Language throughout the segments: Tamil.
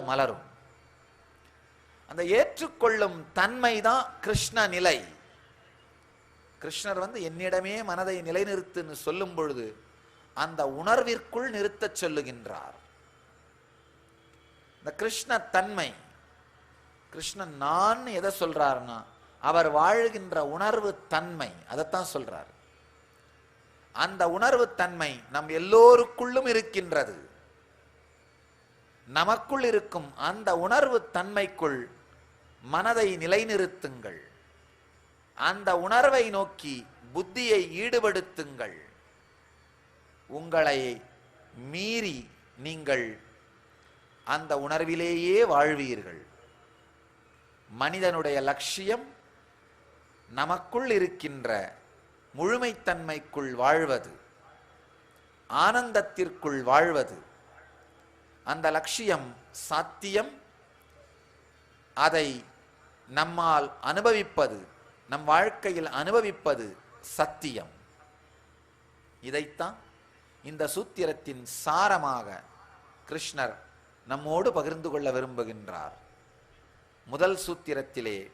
மலரும். அந்த ஏற்றுக்கொள்ளும் தன்மை தான் கிருஷ்ண நிலை. கிருஷ்ணர் வந்து என்னிடமே மனதை நிலைநிறுத்துன்னு சொல்லும் பொழுது அந்த உணர்விற்குள் நிறுத்தச் சொல்லுகின்றார். இந்த கிருஷ்ண தன்மை கிருஷ்ணன் நான் எதை சொல்றாருன்னா அவர் வாழ்கின்ற உணர்வு தன்மை அதைத்தான் சொல்றார். அந்த உணர்வு தன்மை நம் எல்லோருக்குள்ளும் இருக்கின்றது. நமக்குள் இருக்கும் அந்த உணர்வு தன்மைக்குள் மனதை நிலைநிறுத்துங்கள். அந்த உணர்வை நோக்கி புத்தியை ஈடுபடுத்துங்கள். உங்களை மீறி நீங்கள் அந்த உணர்விலேயே வாழ்வீர்கள். மனிதனுடைய லட்சியம் நமக்குள் இருக்கின்ற முழுமைத்தன்மைக்குள் வாழ்வது ஆனந்தத்திற்குள் வாழ்வது அந்த லட்சியம் சாத்தியம். அதை நம்மால் அனுபவிப்பது நம் வாழ்க்கையில் அனுபவிப்பது சத்தியம். இதைத்தான் இந்த சூத்திரத்தின் சாரமாக கிருஷ்ணர் நம்மோடு பகிர்ந்து கொள்ள விரும்புகின்றார். முதல் சூத்திரத்திலே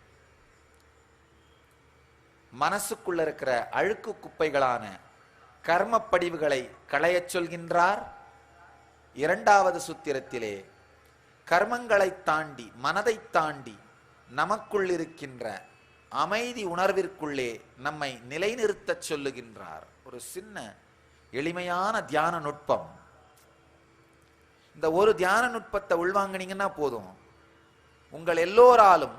மனசுக்குள்ள இருக்கிற அழுக்கு குப்பைகளான கர்மப்படிவுகளை களையச் சொல்கின்றார். இரண்டாவது சூத்திரத்திலே கர்மங்களை தாண்டி மனதை தாண்டி நமக்குள் இருக்கின்ற அமைதி உணர்விற்குள்ளே நம்மை நிலைநிறுத்தச் சொல்லுகின்றார். ஒரு சின்ன எளிமையான தியான நுட்பம். இந்த ஒரு தியான நுட்பத்தை உள்வாங்கினீங்கன்னா போதும். உங்கள் எல்லோராலும்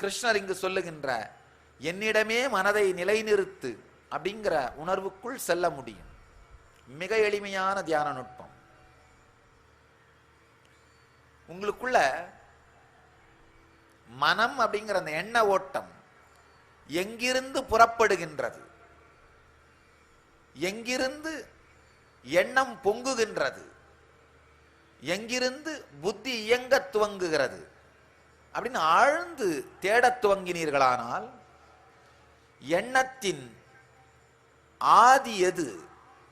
கிருஷ்ணர் இங்கு சொல்லுகின்ற என்னிடமே மனதை நிலைநிறுத்து அப்படிங்கிற உணர்வுக்குள் செல்ல முடியும். மிக எளிமையான தியான நுட்பம். உங்களுக்குள்ள மனம் அப்படிங்கிற அந்த எண்ண ஓட்டம் எங்கிருந்து புறப்படுகின்றது? எங்கிருந்து எண்ணம் பொங்குகின்றது? எங்கிருந்து புத்தி இயங்க துவங்குகிறது? அப்படின்னு ஆழ்ந்து தேடத் துவங்கினீர்களானால் எண்ணத்தின் ஆதி எது?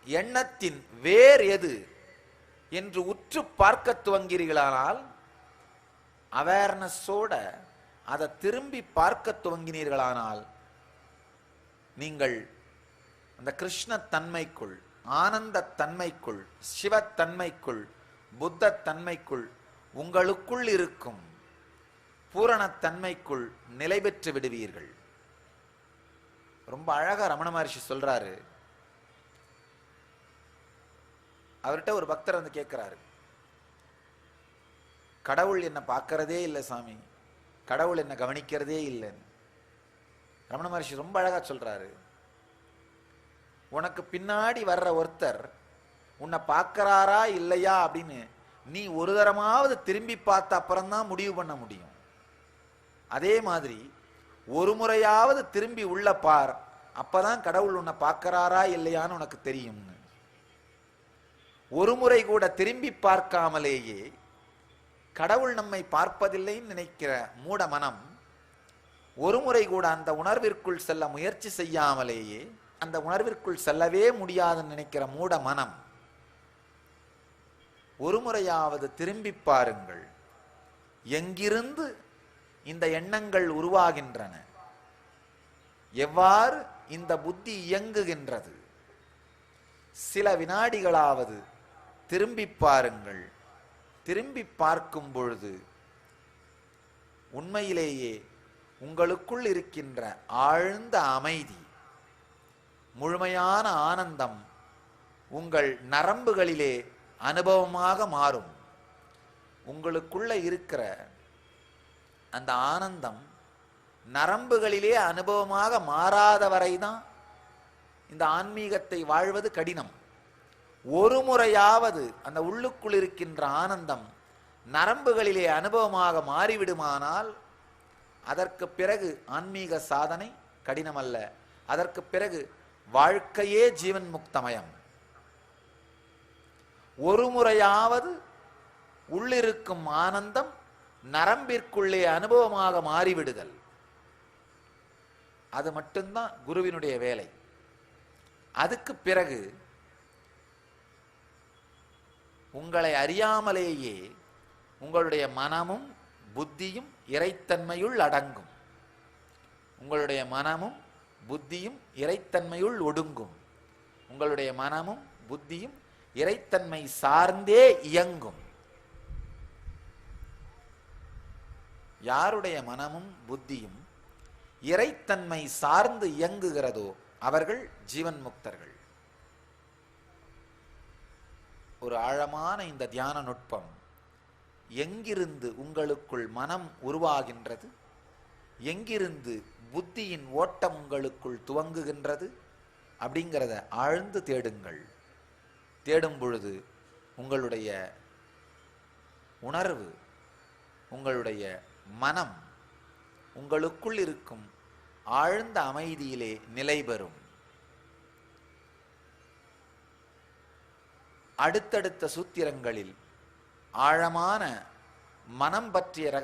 எண்ணத்தின் வேர் எது? என்று உற்று பார்க்க துவங்கிறீர்களானால் அவேர்னஸோட அதை திரும்பி பார்க்க துவங்கினீர்களானால் நீங்கள் அந்த கிருஷ்ண தன்மைக்குள் ஆனந்த தன்மைக்குள் சிவத்தன்மைக்குள் புத்த தன்மைக்குள் உங்களுக்குள் இருக்கும் பூரணத்தன்மைக்குள் நிலை பெற்று விடுவீர்கள். ரொம்ப அழகா ரமண மகர்ஷி சொல்றாரு. அவர்கிட்ட ஒரு பக்தர் வந்து கேட்கிறாரு. கடவுள் என்னை பார்க்கறதே இல்லை சாமி. கடவுள் என்னை கவனிக்கிறதே இல்லைன்னு ரமண மகர்ஷி ரொம்ப அழகாக சொல்கிறாரு உனக்கு பின்னாடி வர்ற ஒருத்தர் உன்னை பார்க்கறாரா இல்லையா அப்படின்னு நீ ஒரு தரமாவது திரும்பி பார்த்த அப்புறம்தான் முடிவு பண்ண முடியும். அதே மாதிரி ஒரு முறையாவது திரும்பி உள்ள பார் அப்பதான் கடவுள் உன்னை பார்க்கறாரா இல்லையான்னு உனக்கு தெரியும்னு. ஒரு முறை கூட திரும்பி பார்க்காமலேயே கடவுள் நம்மை பார்ப்பதில்லைன்னு நினைக்கிற மூட மனம் ஒரு முறை கூட அந்த உணர்விற்குள் செல்ல முயற்சி செய்யாமலேயே அந்த உணர்விற்குள் செல்லவே முடியாதுன்னு நினைக்கிற மூட மனம் ஒரு முறையாவது திரும்பி பாருங்கள். எங்கிருந்து இந்த எண்ணங்கள் உருவாகின்றன? எவ்வாறு இந்த புத்தி இயங்குகின்றது? சில வினாடிகளாவது திரும்பி பாருங்கள். திரும்பி பார்க்கும் பொழுது உண்மையிலேயே உங்களுக்குள் இருக்கின்ற ஆழ்ந்த அமைதி முழுமையான ஆனந்தம் உங்கள் நரம்புகளிலே அனுபவமாக மாறும். உங்களுக்குள்ள இருக்கிற அந்த ஆனந்தம் நரம்புகளிலே அனுபவமாக மாறாத வரைதான் இந்த ஆன்மீகத்தை வாழ்வது கடினம். ஒரு முறையாவது அந்த உள்ளுக்குள் இருக்கின்ற ஆனந்தம் நரம்புகளிலே அனுபவமாக மாறிவிடுமானால் அதற்கு பிறகு ஆன்மீக சாதனை கடினமல்ல. அதற்கு பிறகு வாழ்க்கையே ஜீவன் முக்தமயம். ஒரு முறையாவது உள்ளிருக்கும் ஆனந்தம் நரம்பிற்குள்ளே அனுபவமாக மாறிவிடுதல். அது மட்டும்தான் குருவினுடைய வேலை. அதுக்கு பிறகு உங்களை அறியாமலேயே உங்களுடைய மனமும் புத்தியும் இறைத்தன்மையுள் அடங்கும். உங்களுடைய மனமும் புத்தியும் இறைத்தன்மையுள் ஒடுங்கும். உங்களுடைய மனமும் புத்தியும் இறைத்தன்மை சார்ந்தே இயங்கும். யாருடைய மனமும் புத்தியும் இறைத்தன்மை சார்ந்து இயங்குகிறதோ அவர்கள் ஜீவன் முக்தர்கள் ஒரு ஆழமான இந்த தியான நுட்பம் எங்கிருந்து உங்களுக்குள் மனம் உருவாகின்றது? எங்கிருந்து புத்தியின் ஓட்டம் உங்களுக்குள் துவங்குகின்றது? அப்படிங்கிறத ஆழ்ந்து தேடுங்கள். தேடும் பொழுது உங்களுடைய உணர்வு உங்களுடைய மனம் உங்களுக்குள் இருக்கும் ஆழ்ந்த அமைதியிலே நிலை பெறும் அடுத்தடுத்த சூத்திரங்களில் ஆழமான மனம் பற்றிய ரக